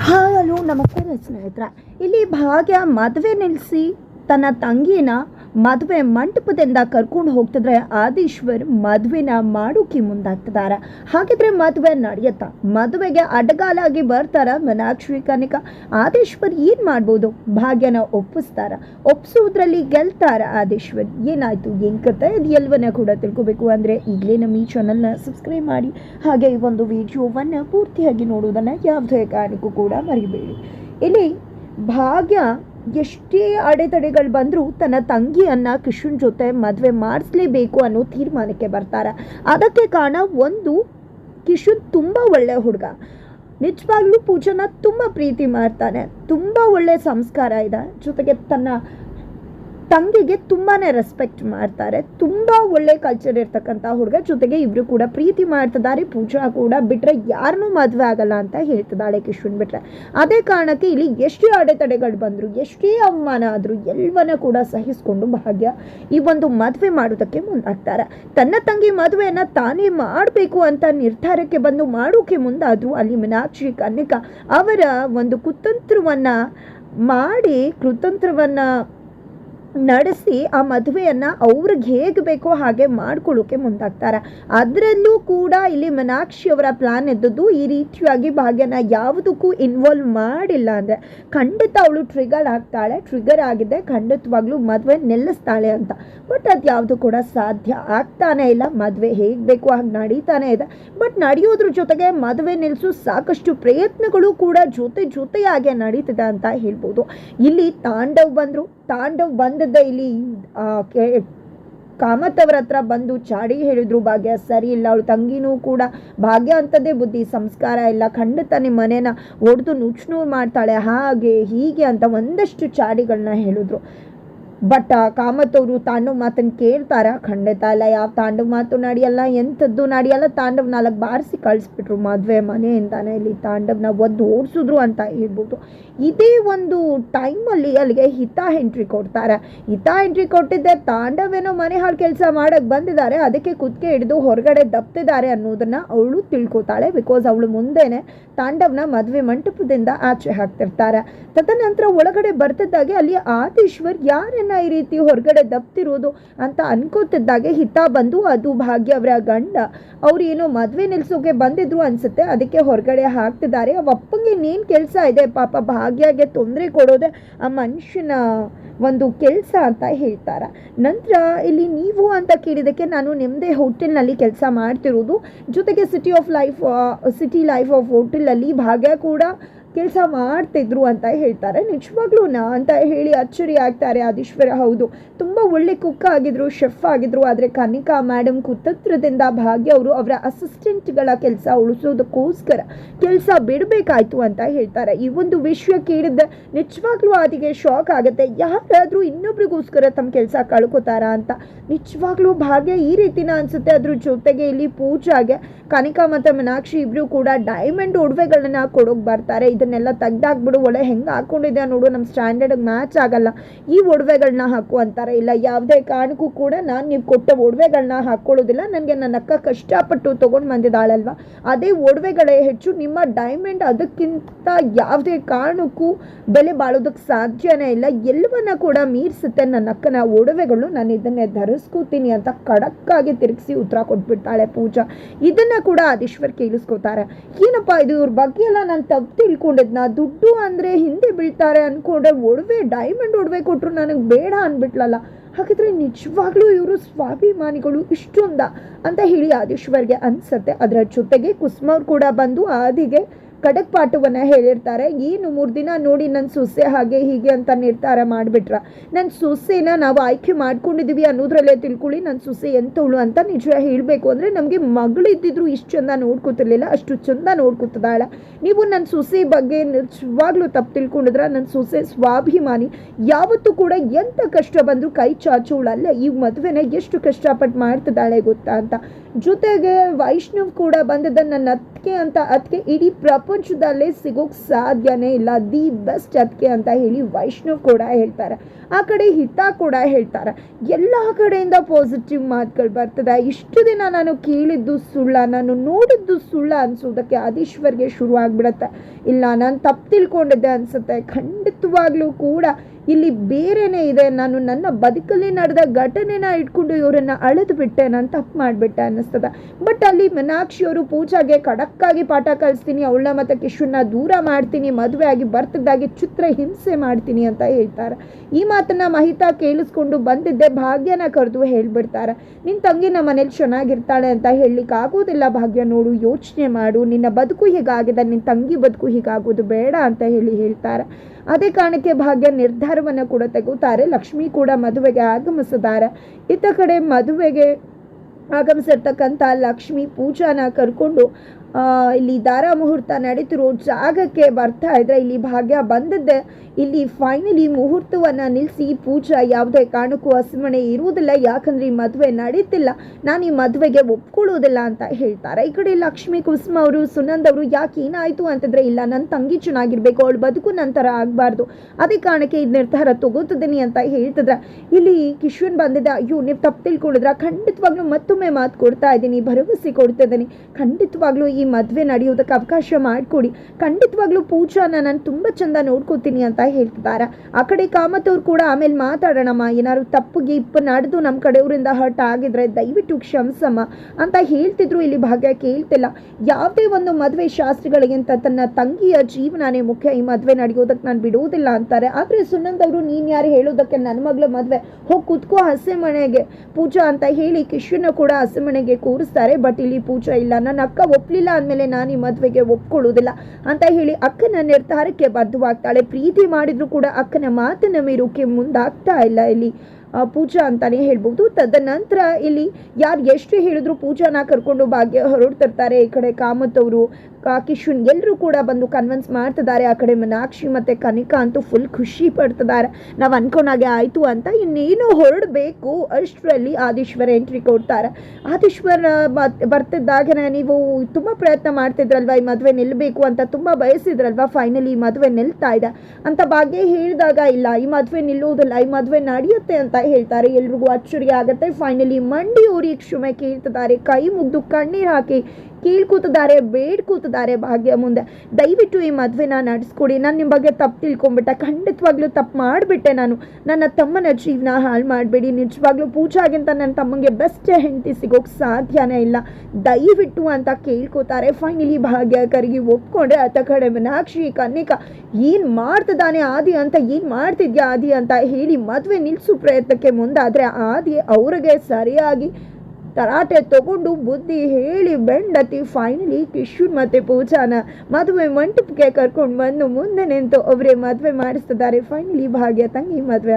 Hi hello ನಮಸ್ಕಾರ ಸ್ನೇಹಿತರೆ ಇಲ್ಲಿ ಭಾಗ್ಯ ಮದುವೆ ನಿಲ್ಲಿಸಿ ತನ್ನ ತಂಗಿನ ಮದುವೆ ಮಂಟಪದಿಂದ ಕರ್ಕೊಂಡು ಹೋಗ್ತಿದ್ರೆ ಆದೀಶ್ವರ್ ಮದುವೆನ ಮಾಡೋಕೆ ಮುಂದಾಗ್ತಿದ್ದಾರೆ. ಹಾಗಿದ್ರೆ ಮದುವೆ ನಡೆಯುತ್ತಾ? ಮದುವೆಗೆ ಅಡ್ಡಗಾಲಾಗಿ ಬರ್ತಾರ ಮೀನಾಕ್ಷಿ ಕನಿಕ? ಆದೇಶ್ವರ್ ಏನು ಮಾಡ್ಬೋದು? ಭಾಗ್ಯನ ಒಪ್ಪಿಸ್ತಾರ? ಒಪ್ಪಿಸೋದ್ರಲ್ಲಿ ಗೆಲ್ತಾರ ಆದೇಶ್ವರ್? ಏನಾಯ್ತು? ಏನ್ ಕತೆ ಇದು ಎಲ್ಲವನ್ನ ಕೂಡ ತಿಳ್ಕೊಬೇಕು ಅಂದರೆ ಈಗಲೇ ನಮ್ಮ ಈ ಚಾನಲ್ನ ಸಬ್ಸ್ಕ್ರೈಬ್ ಮಾಡಿ. ಹಾಗೆ ಈ ಒಂದು ವಿಡಿಯೋವನ್ನು ಪೂರ್ತಿಯಾಗಿ ನೋಡೋದನ್ನು ಯಾವುದೇ ಕಾರಣಕ್ಕೂ ಕೂಡ ಮರಿಬೇಡಿ. ಇಲ್ಲಿ ಭಾಗ್ಯ ಎಷ್ಟೇ ಅಡೆತಡೆಗಳು ಬಂದರೂ ತನ್ನ ತಂಗಿಯನ್ನ ಕಿಶುನ್ ಜೊತೆ ಮದುವೆ ಮಾಡಿಸ್ಲೇಬೇಕು ಅನ್ನೋ ತೀರ್ಮಾನಕ್ಕೆ ಬರ್ತಾರೆ. ಅದಕ್ಕೆ ಕಾರಣ ಒಂದು, ಕಿಶುನ್ ತುಂಬ ಒಳ್ಳೆ ಹುಡುಗ. ನಿಜವಾಗ್ಲೂ ಪೂಜನ ತುಂಬ ಪ್ರೀತಿ ಮಾಡ್ತಾನೆ. ತುಂಬ ಒಳ್ಳೆಯ ಸಂಸ್ಕಾರ ಇದೆ. ಜೊತೆಗೆ ತನ್ನ ತಂಗಿಗೆ ತುಂಬಾ ರೆಸ್ಪೆಕ್ಟ್ ಮಾಡ್ತಾರೆ. ತುಂಬ ಒಳ್ಳೆ ಕಲ್ಚರ್ ಇರ್ತಕ್ಕಂಥ ಹುಡುಗ. ಜೊತೆಗೆ ಇಬ್ರು ಕೂಡ ಪ್ರೀತಿ ಮಾಡ್ತಿದ್ದಾರೆ. ಪೂಜಾ ಕೂಡ ಬಿಟ್ಟರೆ ಯಾರನ್ನೂ ಮದುವೆ ಆಗಲ್ಲ ಅಂತ ಹೇಳ್ತಿದ್ದಾಳೆ ಕಿಶನ್ ಬಿಟ್ರೆ. ಅದೇ ಕಾರಣಕ್ಕೆ ಇಲ್ಲಿ ಎಷ್ಟೇ ಅಡೆತಡೆಗಳು ಬಂದರು, ಎಷ್ಟೇ ಅವಮಾನ ಆದರೂ ಎಲ್ಲವನ್ನ ಕೂಡ ಸಹಿಸ್ಕೊಂಡು ಭಾಗ್ಯ ಈ ಒಂದು ಮದುವೆ ಮಾಡೋದಕ್ಕೆ ಮುಂದಾಗ್ತಾರೆ. ತನ್ನ ತಂಗಿ ಮದುವೆಯನ್ನು ತಾನೇ ಮಾಡಬೇಕು ಅಂತ ನಿರ್ಧಾರಕ್ಕೆ ಬಂದು ಮಾಡೋಕೆ ಮುಂದಾದ್ರು ಅಲ್ಲಿ ಮೀನಾಕ್ಷಿ, ಕನ್ನಿಕಾ ಅವರ ಒಂದು ಕುತಂತ್ರವನ್ನು ಮಾಡಿ, ಕೃತಂತ್ರವನ್ನ ನಡೆಸಿ ಆ ಮದುವೆಯನ್ನು ಅವ್ರಿಗೆ ಹೇಗೆ ಬೇಕೋ ಹಾಗೆ ಮಾಡ್ಕೊಳ್ಳೋಕೆ ಮುಂದಾಗ್ತಾರೆ. ಅದರಲ್ಲೂ ಕೂಡ ಇಲ್ಲಿ ಮೀನಾಕ್ಷಿಯವರ ಪ್ಲಾನ್ ಇದ್ದದ್ದು ಈ ರೀತಿಯಾಗಿ ಭಾಗ್ಯನ ಯಾವುದಕ್ಕೂ ಇನ್ವಾಲ್ವ್ ಮಾಡಿಲ್ಲ ಅಂದರೆ ಖಂಡಿತ ಅವಳು ಟ್ರಿಗರ್ ಆಗ್ತಾಳೆ ಟ್ರಿಗರ್ ಆಗಿದೆ, ಖಂಡಿತವಾಗ್ಲೂ ಮದುವೆ ನಿಲ್ಲಿಸ್ತಾಳೆ ಅಂತ. ಬಟ್ ಅದು ಯಾವುದು ಕೂಡ ಸಾಧ್ಯ ಆಗ್ತಾನೆ ಇಲ್ಲ. ಮದುವೆ ಹೇಗೆ ಬೇಕು ಹಾಗೆ ನಡೀತಾನೆ ಇದೆ. ಬಟ್ ನಡೆಯೋದ್ರ ಜೊತೆಗೆ ಮದುವೆ ನಿಲ್ಲಿಸು ಸಾಕಷ್ಟು ಪ್ರಯತ್ನಗಳು ಕೂಡ ಜೊತೆ ಜೊತೆಯಾಗೆ ನಡೀತಿದೆ ಅಂತ ಹೇಳ್ಬೋದು. ಇಲ್ಲಿ ತಾಂಡವ್ ಬಂದರು. ತಾಂಡವ್ ಬಂದದ್ದ ಇಲ್ಲಿ ಕಾಮತ್ ಅವ್ರ ಹತ್ರ ಬಂದು ಚಾಡಿ ಹೇಳಿದ್ರು, ಭಾಗ್ಯ ಸರಿ ಇಲ್ಲ, ಅವಳು ತಂಗಿನೂ ಕೂಡ ಭಾಗ್ಯ ಅಂತದೇ ಬುದ್ಧಿ, ಸಂಸ್ಕಾರ ಇಲ್ಲ, ಖಂಡಿತ ನಿಮ್ಮ ಮನೇನ ಒಡೆದು ನುಚ್ನೂರು ಮಾಡ್ತಾಳೆ, ಹಾಗೆ ಹೀಗೆ ಅಂತ ಒಂದಷ್ಟು ಚಾಡಿಗಳನ್ನ ಹೇಳಿದ್ರು. ಬಟ್ ಕಾಮತ್ ಅವರು ತಾಂಡವ್ ಮಾತನ್ನು ಕೇಳ್ತಾರ, ಖಂಡಿತ ಅಲ್ಲ, ಯಾವ ತಾಂಡವ್ ಮಾತು ನಡೆಯಲ್ಲ, ಎಂಥದ್ದು ನಡೆಯಲ್ಲ, ತಾಂಡವ್ ನಾಲ್ಕು ಬಾರಿಸಿ ಕಳಿಸ್ಬಿಟ್ರು ಮದುವೆ ಮನೆಯಿಂದಾನೆ ಇಲ್ಲಿ ತಾಂಡವ್ನ ಒದ್ದು ಓಡಿಸಿದ್ರು ಅಂತ ಹೇಳ್ಬೋದು. ಇದೇ ಒಂದು ಟೈಮಲ್ಲಿ ಅಲ್ಲಿಗೆ ಹಿತ ಎಂಟ್ರಿ ಕೊಡ್ತಾರೆ. ಹಿತ ಎಂಟ್ರಿ ಕೊಟ್ಟಿದ್ದೆ ತಾಂಡವೇನೋ ಮನೆ ಹಾಳು ಕೆಲಸ ಮಾಡಕ್ಕೆ ಬಂದಿದ್ದಾರೆ, ಅದಕ್ಕೆ ಕುತ್ತಿಗೆ ಹಿಡಿದು ಹೊರಗಡೆ ದಪ್ತಿದ್ದಾರೆ ಅನ್ನೋದನ್ನ ಅವಳು ತಿಳ್ಕೊತಾಳೆ ಬಿಕಾಸ್ ಅವಳು ಮುಂದೆನೆ ತಾಂಡವ್ನ ಮದುವೆ ಮಂಟಪದಿಂದ ಆಚೆ ಹಾಕ್ತಿರ್ತಾರೆ. ತದನಂತರ ಒಳಗಡೆ ಬರ್ತಿದ್ದಾಗೆ ಅಲ್ಲಿ ಆದೀಶ್ವರ್ ಯಾರನ್ನ ಈ ರೀತಿ ಹೊರಗಡೆ ದಪ್ತಿರೋದು ಅಂತ ಅನ್ಕೋತಿದ್ದಾಗೆ ಹಿತ ಬಂದು ಅದು ಭಾಗ್ಯ ಅವರ ಗಂಡ. ಅವ್ರು ಏನೋ ಮದುವೆ ನಿಲ್ಸೋಕೆ ಬಂದಿದ್ರು ಅನ್ಸುತ್ತೆ, ಅದಕ್ಕೆ ಹೊರಗಡೆ ಹಾಕ್ತಿದ್ದಾರೆ. ಆ ಅಪ್ಪಂಗೆ ಇನ್ನೇನು ಕೆಲಸ ಇದೆ? ಪಾಪ ಭಾಗ್ಯಗೆ ತೊಂದರೆ ಕೊಡೋದೆ ಆ ಮನುಷ್ಯನ ಒಂದು ಕೆಲಸ ಅಂತ ಹೇಳ್ತಾರೆ. ನಂತರ ಇಲ್ಲಿ ನೀವು ಅಂತ ಕೇಳಿದಕ್ಕೆ ನಾನು ನಿಮ್ಮದೇ ಹೋಟೆಲ್ನಲ್ಲಿ ಕೆಲಸ ಮಾಡ್ತಿರೋದು. ಜೊತೆಗೆ city of life city life of ಹೋಟೆಲಲ್ಲಿ ಭಾಗ್ಯ ಕೂಡ ಕೆಲಸ ಮಾಡ್ತಿದ್ರು ಅಂತ ಹೇಳ್ತಾರೆ. ನಿಜವಾಗ್ಲೂ ನಾ ಅಂತ ಹೇಳಿ ಅಚ್ಚರಿ ಆಗ್ತಾರೆ ಆದೀಶ್ವರ. ಹೌದು, ತುಂಬ ಒಳ್ಳೆ ಕುಕ್ ಆಗಿದ್ರು ಶೆಫ್ ಆಗಿದ್ರು. ಆದರೆ ಕನಿಕಾ ಮೇಡಮ್ ಕುತಂತ್ರದಿಂದ ಭಾಗ್ಯ ಅವರು ಅವರ ಅಸಿಸ್ಟೆಂಟ್ಗಳ ಕೆಲಸ ಉಳಿಸೋದಕ್ಕೋಸ್ಕರ ಕೆಲಸ ಬಿಡಬೇಕಾಯ್ತು ಅಂತ ಹೇಳ್ತಾರೆ. ಈ ಒಂದು ವಿಷಯ ಕೇಳಿದ್ದೆ ನಿಜವಾಗ್ಲೂ ಅದಕ್ಕೆ ಶಾಕ್ ಆಗುತ್ತೆ. ಯಾರಾದರೂ ಇನ್ನೊಬ್ರಿಗೋಸ್ಕರ ತಮ್ಮ ಕೆಲಸ ಕಳ್ಕೊತಾರ ಅಂತ ನಿಜವಾಗ್ಲೂ ಭಾಗ್ಯ ಈ ರೀತಿನ ಅನ್ಸುತ್ತೆ. ಅದ್ರ ಜೊತೆಗೆ ಇಲ್ಲಿ ಪೂಜಾಗೆ ಕನಿಕಾ ಮತ್ತು ಮೀನಾಕ್ಷಿ ಇಬ್ರು ಕೂಡ ಡೈಮಂಡ್ ಒಡವೆಗಳನ್ನ ಕೊಡೋಕೆ ಬರ್ತಾರೆ. ಇದನ್ನೆಲ್ಲ ತೆಗ್ದಾಕ್ಬಿಡು ಒಳೆ ಹೆಂಗೆ ಹಾಕೊಂಡಿದ್ಯಾ ನೋಡು ನಮ್ಮ ಸ್ಟ್ಯಾಂಡರ್ಡ್ ಮ್ಯಾಚ್ ಆಗಲ್ಲ. ಈ ಒಡವೆಗಳನ್ನ ಹಾಕು ಅಂತಾರೆ. ಇಲ್ಲ, ಯಾವುದೇ ಕಾರಣಕ್ಕೂ ಕೂಡ ನಾನು ನೀವು ಕೊಟ್ಟ ಒಡವೆಗಳನ್ನ ಹಾಕ್ಕೊಳ್ಳೋದಿಲ್ಲ ನನಗೆ ನನ್ನ ಅಕ್ಕ ಕಷ್ಟಪಟ್ಟು ತೊಗೊಂಡು ಬಂದಿದ್ದಾಳಲ್ವ? ಅದೇ ಒಡವೆಗಳೇ ಹೆಚ್ಚು ನಿಮ್ಮ ಡೈಮಂಡ್ ಅದಕ್ಕಿಂತ ಯಾವುದೇ ಕಾರಣಕ್ಕೂ ಬೆಲೆ ಬಾಳೋದಕ್ಕೆ ಸಾಧ್ಯನೇ ಇಲ್ಲ. ಎಲ್ಲವನ್ನ ಕೂಡ ಮೀರಿಸುತ್ತೆ ನನ್ನ ಅಕ್ಕನ ಒಡವೆಗಳು. ನಾನು ಇದನ್ನೇ ಧರಿಸ್ಕೋತೀನಿ ಅಂತ ಖಡಕ್ಕಾಗಿ ತಿರುಗಿಸಿ ಉತ್ತರ ಕೊಟ್ಬಿಡ್ತಾಳೆ ಪೂಜಾ. ಇದನ್ನ ಕೂಡ ಆದೀಶ್ವರ್ ಕೇಳಿಸ್ಕೋತಾರೆ. ಏನಪ್ಪ ಇದು ಇವ್ರ ಬಗ್ಗೆ ಎಲ್ಲ ನಾನು ತಪ್ಪು ತಿಳ್ಕೊಂಡಿದ್ನ ದುಡ್ಡು ಅಂದ್ರೆ ಹಿಂದೆ ಬೀಳ್ತಾರೆ ಅಂದ್ಕೊಂಡೆ ಒಡವೆ ಡೈಮಂಡ್ ಒಡವೆ ಕೊಟ್ಟರು ನನಗೆ ಬೇಡ ಅಂದ್ಬಿಟ್ಲಲ್ಲ ಹಾಗಿದ್ರೆ ನಿಜವಾಗ್ಲೂ ಇವರು ಸ್ವಾಭಿಮಾನಿಗಳು ಇಷ್ಟೊಂದ ಅಂತ ಹೇಳಿ ಆದೀಶ್ವರ್ಗೆ ಅನ್ಸತ್ತೆ. ಅದರ ಜೊತೆಗೆ ಕುಸ್ಮವ್ರು ಕೂಡ ಬಂದು ಆದಿಗೆ ಖಡಕ್ ಪಾಠವನ್ನು ಹೇಳಿರ್ತಾರೆ. ಏನು ಮೂರು ದಿನ ನೋಡಿ ನನ್ನ ಸೊಸೆ ಹಾಗೆ ಹೀಗೆ ಅಂತ ನಿರ್ಧಾರ ಮಾಡಿಬಿಟ್ರ. ನನ್ನ ಸೊಸೆನ ನಾವು ಆಯ್ಕೆ ಮಾಡ್ಕೊಂಡಿದ್ದೀವಿ ಅನ್ನೋದ್ರಲ್ಲೇ ತಿಳ್ಕೊಳ್ಳಿ ನನ್ನ ಸೊಸೆ ಎಂಥವಳು ಅಂತ ನಿಜ ಹೇಳಬೇಕು ಅಂದರೆ ನಮಗೆ ಮಗಳಿದ್ದಿದ್ರು ಇಷ್ಟು ಚಂದ ನೋಡ್ಕೊತಿರ್ಲಿಲ್ಲ, ಅಷ್ಟು ಚಂದ ನೋಡ್ಕೊತದಾಳ ನೀವು ನನ್ನ ಸೊಸೆ ಬಗ್ಗೆ ನಿಜವಾಗ್ಲೂ ತಪ್ಪು ತಿಳ್ಕೊಂಡಿದ್ರ ನನ್ನ ಸೊಸೆ ಸ್ವಾಭಿಮಾನಿ. ಯಾವತ್ತೂ ಕೂಡ ಎಂಥ ಕಷ್ಟ ಬಂದರೂ ಕೈ ಚಾಚೋಳಲ್ಲ ಈ ಮದುವೆನ ಎಷ್ಟು ಕಷ್ಟಪಟ್ಟು ಮಾಡ್ತಿದ್ದಾಳೆ ಗೊತ್ತಾ ಅಂತ. ಜೊತೆಗೆ ವೈಷ್ಣವ್ ಕೂಡ ಬಂದದ ನನ್ನ ಅತ್ತಿಗೆ ಅಂತ ಅದಕ್ಕೆ ಇಡೀ ಪ್ರಪಂಚ ಪ್ರಪಂಚದಲ್ಲೇ ಸಿಗೋಕ್ ಸಾಧ್ಯನೇ ಇಲ್ಲ. ದಿ ಬೆಸ್ಟ್ ಅದಕ್ಕೆ ಅಂತ ಹೇಳಿ ವೈಷ್ಣವ್ ಕೂಡ ಹೇಳ್ತಾರೆ. ಆ ಕಡೆ ಹಿತ ಕೂಡ ಹೇಳ್ತಾರೆ. ಎಲ್ಲ ಕಡೆಯಿಂದ ಪಾಸಿಟಿವ್ ಮಾತುಗಳು ಬರ್ತದೆ. ಇಷ್ಟು ದಿನ ನಾನು ಕೇಳಿದ್ದು ಸುಳ್ಳ, ನಾನು ನೋಡಿದ್ದು ಸುಳ್ಳ ಅನ್ಸೋದಕ್ಕೆ ಆದೀಶ್ವರ್ಗೆ ಶುರು ಆಗ್ಬಿಡತ್ತೆ ಇಲ್ಲ, ನಾನು ತಪ್ಪು ತಿಳ್ಕೊಂಡಿದ್ದೆ ಅನ್ಸುತ್ತೆ. ಖಂಡಿತವಾಗ್ಲೂ ಕೂಡ ಇಲ್ಲಿ ಬೇರೆನೇ ಇದೆ. ನಾನು ನನ್ನ ಬದುಕಲ್ಲಿ ನಡೆದ ಘಟನೆನ ಇಟ್ಕೊಂಡು ಇವರನ್ನ ಅಳೆದು ಬಿಟ್ಟೆ. ನಾನು ತಪ್ಪು ಮಾಡಿಬಿಟ್ಟೆ ಅನ್ನಿಸ್ತದ. ಬಟ್ ಅಲ್ಲಿ ಮೀನಾಕ್ಷಿಯವರು ಪೂಜಾಗೆ ಖಡಕ್ಕಾಗಿ ಪಾಠ ಕಲಿಸ್ತೀನಿ. ಅವಳ ಮತ್ತು ಕಿಶನ್ನ ದೂರ ಮಾಡ್ತೀನಿ. ಮದುವೆ ಆಗಿ ಬರ್ತದಾಗಿ ಚಿತ್ರ ಹಿಂಸೆ ಮಾಡ್ತೀನಿ ಅಂತ ಹೇಳ್ತಾರೆ. ಈ ಮಾತನ್ನ ಮಹಿತಾ ಕೇಳಿಸ್ಕೊಂಡು ಬಂದಿದ್ದೆ. ಭಾಗ್ಯನ ಕರೆದು ಹೇಳ್ಬಿಡ್ತಾರೆ. ನಿನ್ನ ತಂಗಿ ನಮ್ಮ ಮನೇಲಿ ಚೆನ್ನಾಗಿರ್ತಾಳೆ ಅಂತ ಹೇಳಲಿಕ್ಕೆ ಆಗೋದಿಲ್ಲ ಭಾಗ್ಯ. ನೋಡು, ಯೋಚನೆ ಮಾಡು. ನಿನ್ನ ಬದುಕು ಹೀಗಾಗಿದೆ. ನಿನ್ನ ತಂಗಿ ಬದುಕು ಹೀಗಾಗೋದು ಬೇಡ ಅಂತ ಹೇಳಿ ಹೇಳ್ತಾರೆ. ಅದೇ ಕಾರಣಕ್ಕೆ ಭಾಗ್ಯ ನಿರ್ಧಾರವನ್ನು ಕೂಡ ತೆಗುತ್ತಾರೆ ಲಕ್ಷ್ಮಿ ಕೂಡ ಮದುವೆಗೆ ಆಗಮಿಸಿದ್ದಾರೆ. ಇತ್ತ ಕಡೆ ಮದುವೆಗೆ ಆಗಮಿಸಿರ್ತಕ್ಕಂಥ ಲಕ್ಷ್ಮಿ ಪೂಜಾನ ಕರ್ಕೊಂಡು ಇಲ್ಲಿ ದಾರ ಮುಹೂರ್ತ ನಡೀತಿರೋ ಜಾಗಕ್ಕೆ ಬರ್ತಾ ಇದ್ರೆ ಇಲ್ಲಿ ಭಾಗ್ಯ ಬಂದದ್ದೆ. ಇಲ್ಲಿ ಫೈನಲಿ ಮುಹೂರ್ತವನ್ನು ನಿಲ್ಲಿಸಿ ಪೂಜಾ ಯಾವುದೇ ಕಾರಣಕ್ಕೂ ಹಸಿಮಣೆ ಇರುವುದಿಲ್ಲ. ಯಾಕಂದ್ರೆ ಈ ಮದುವೆ ನಡೀತಿಲ್ಲ. ನಾನು ಈ ಮದುವೆಗೆ ಒಪ್ಕೊಳ್ಳೋದಿಲ್ಲ ಅಂತ ಹೇಳ್ತಾರೆ. ಈ ಕಡೆ ಲಕ್ಷ್ಮಿ ಕುಸುಮ ಅವರು, ಸುನಂದ್ ಅವರು, ಯಾಕೆ ಏನಾಯಿತು ಅಂತಂದ್ರೆ, ಇಲ್ಲ ನನ್ನ ತಂಗಿ ಚೆನ್ನಾಗಿರ್ಬೇಕು, ಅವಳು ಬದುಕು ನಂತರ ಆಗಬಾರ್ದು. ಅದೇ ಕಾರಣಕ್ಕೆ ಇದು ನಿರ್ಧಾರ ತಗೋತಿದ್ದೀನಿ ಅಂತ ಹೇಳ್ತಿದ್ರೆ, ಇಲ್ಲಿ ಕಿಶನ್ ಬಂದಿದ್ದೆ, ಅಯ್ಯೋ, ನೀವು ತಪ್ಪು ತಿಳ್ಕೊಂಡಿದ್ರ ಖಂಡಿತವಾಗ್ಲೂ ಮತ್ತೊಮ್ಮೆ ಮಾತು ಕೊಡ್ತಾ ಇದ್ದೀನಿ, ಭರವಸೆ ಕೊಡ್ತಾ ಇದ್ದೀನಿ. ಖಂಡಿತವಾಗ್ಲೂ ಮದುವೆ ನಡೆಯೋದಕ್ಕೆ ಅವಕಾಶ ಮಾಡಿಕೊಡಿ. ಖಂಡಿತವಾಗ್ಲೂ ಪೂಜಾನ ನಾನು ತುಂಬ ಚಂದ ನೋಡ್ಕೋತೀನಿ ಅಂತ ಹೇಳ್ತಿದ್ದಾರೆ. ಆ ಕಡೆ ಕಾಮತ್ ಅವ್ರು ಕೂಡ ಆಮೇಲೆ ಮಾತಾಡೋಣಮ್ಮ. ಏನಾದ್ರು ತಪ್ಪಿಗೆ ಇಪ್ಪ ನಡೆದು ನಮ್ಮ ಕಡೆಯವರಿಂದ ಹರ್ಟ್ ಆಗಿದ್ರೆ ದಯವಿಟ್ಟು ಕ್ಷಮಿಸಮ್ಮ ಅಂತ ಹೇಳ್ತಿದ್ರು. ಇಲ್ಲಿ ಭಾಗ್ಯ ಕೇಳ್ತಿಲ್ಲ. ಯಾವುದೇ ಒಂದು ಮದುವೆ ಶಾಸ್ತ್ರಿಗಳಿಗಿಂತ ತನ್ನ ತಂಗಿಯ ಜೀವನನೇ ಮುಖ್ಯ. ಈ ಮದುವೆ ನಡೆಯೋದಕ್ಕೆ ನಾನು ಬಿಡುವುದಿಲ್ಲ ಅಂತಾರೆ. ಆದರೆ ಸುನಂದ್ ಅವರು, ನೀನು ಯಾರು ಹೇಳೋದಕ್ಕೆ ನನ್ನ ಮಗಳ ಮದುವೆ? ಹೋಗಿ ಕುತ್ಕೋ ಹಸೆ ಮನೆಗೆ. ಪೂಜಾ ಅಂತ ಹೇಳಿ ಕಿಶನ್ನ ಕೂಡ ಹಸೆ ಮನೆಗೆ ಕೂರಿಸ್ತಾರೆ. ಬಟ್ ಇಲ್ಲಿ ಪೂಜಾ ಇಲ್ಲ. ನನ್ನ ಅಕ್ಕ ಒಪ್ಲಿಲ್ಲ ಅಂದಮೇಲೆ ನಾನು ಈ ಮದುವೆಗೆ ಒಪ್ಕೊಳ್ಳೋದಿಲ್ಲ ಅಂತ ಹೇಳಿ ಅಕ್ಕನ ನಿರ್ಧಾರಕ್ಕೆ ಬದ್ಧವಾಗ್ತಾಳೆ. ಪ್ರೀತಿ ಮಾಡಿದ್ರು ಕೂಡ ಅಕ್ಕನ ಮಾತನ್ನ ಮೀರೋಕೆ ಮುಂದಾಗ್ತಾ ಇಲ್ಲ ಇಲ್ಲಿ. ಪೂಜಾ ಅಂತಾನೆ ಹೇಳ್ಬೋದು. ತದನಂತರ ಇಲ್ಲಿ ಯಾರು ಎಷ್ಟು ಹೇಳಿದ್ರು ಪೂಜಾನ ಕರ್ಕೊಂಡು ಭಾಗ್ಯ ಹೊರಡ್ತಿರ್ತಾರೆ ಈ ಕಡೆ ಕಾಮತ್ ಅವರು ಕಿಶುನ್ ಎಲ್ಲರೂ ಕೂಡ ಬಂದು ಕನ್ವಿನ್ಸ್ ಮಾಡ್ತಿದ್ದಾರೆ. ಆ ಕಡೆ ಮೀನಾಕ್ಷಿ ಮತ್ತು ಕನಿಕಾ ಅಂತೂ ಫುಲ್ ಖುಷಿ ಪಡ್ತಿದ್ದಾರೆ. ನಾವು ಅನ್ಕೊಂಡಾಗೆ ಆಯಿತು ಅಂತ ಇನ್ನೇನು ಹೊರಡಬೇಕು. ಅಷ್ಟರಲ್ಲಿ ಆದೀಶ್ವರ ಎಂಟ್ರಿ ಕೊಡ್ತಾರೆ. ಆದೀಶ್ವರ ಬರ್ತಿದ್ದಾಗನೇ ನೀವು ತುಂಬ ಪ್ರಯತ್ನ ಮಾಡ್ತಿದ್ರಲ್ವಾ? ಈ ಮದುವೆ ನಿಲ್ಲಬೇಕು ಅಂತ ತುಂಬ ಬಯಸಿದ್ರಲ್ವಾ? ಫೈನಲಿ ಈ ಮದುವೆ ನಿಲ್ತಾ ಇದೆ. ಅಂತ ಭಾಗ್ಯ ಹೇಳಿದಾಗ, ಇಲ್ಲ, ಈ ಮದುವೆ ನಿಲ್ಲುವುದಿಲ್ಲ, ಈ ಮದುವೆ ನಡೆಯುತ್ತೆ ಅಂತ ಹೇಳ್ತಾರೆ. ಎಲ್ರಿಗೂ ಅಚ್ಚರಿ ಆಗುತ್ತೆ ಫೈನಲಿ ಮಂಡಿ ಊರಿ ಕ್ಷಮೆ ಕೇಳ್ತಿದ್ದಾರೆ. ಕೈ ಮುಗ್ದು ಕಣ್ಣೀರು ಹಾಕಿ ಕೇಳ್ಕೂತಿದ್ದಾರೆ ಬೇಡ್ಕೂತಿದ್ದಾರೆ ಭಾಗ್ಯ ಮುಂದೆ. ದಯವಿಟ್ಟು ಈ ಮದುವೆನ ನಡೆಸ್ಕೊಡಿ. ನಾನು ನಿಮ್ಮ ಬಗ್ಗೆ ತಪ್ಪು ತಿಳ್ಕೊಂಬಿಟ್ಟೆ. ಖಂಡಿತವಾಗ್ಲೂ ತಪ್ಪು ಮಾಡಿಬಿಟ್ಟೆ ನಾನು. ನನ್ನ ತಮ್ಮನ ಜೀವನ ಹಾಳು ಮಾಡಬೇಡಿ. ನಿಜವಾಗ್ಲೂ ಪೂಜಾಗಿಂತ ನನ್ನ ತಮ್ಮಂಗೆ ಬೆಸ್ಟ್ ಹೆಂಡತಿ ಸಿಗೋಕೆ ಸಾಧ್ಯನೇ ಇಲ್ಲ. ದಯವಿಟ್ಟು ಅಂತ ಕೇಳ್ಕೊತಾರೆ. ಫೈನಲಿ ಭಾಗ್ಯ ಕರಿಗೆ ಒಪ್ಕೊಂಡ್ರೆ ಅತ್ತ ಕಡೆ ಮೀನಾಕ್ಷಿ, ಕನ್ನಿಕಾ, ಏನು ಮಾಡ್ತಿದ್ದಾನೆ ಆದಿ ಅಂತ, ಏನು ಮಾಡ್ತಿದ್ಯಾ ಆದಿ ಅಂತ? ಹೇಳಿ ಮದುವೆ ನಿಲ್ಲಿಸು ಪ್ರಯತ್ನಕ್ಕೆ ಮುಂದಾದರೆ ಆದಿ ಅವ್ರಿಗೆ ಸರಿಯಾಗಿ ತರಾಟೆ ತಗೊಂಡು ಬುದ್ಧಿ ಹೇಳಿ ಬೆಂಡತಿ ಫೈನಲಿ ಕಿಶೋರ್ ಮತ್ತೆ ಪೂಜಾನ ಮದುವೆ ಮಂಟಪಕ್ಕೆ ಕರ್ಕೊಂಡು ಬಂದು ಮುಂದೆ ನಿಂತು ಅವರೇ ಮದುವೆ ಮಾಡಿಸ್ತಿದ್ದಾರೆ. ಫೈನಲಿ ಭಾಗ್ಯ ತಂಗಿ ಮದುವೆ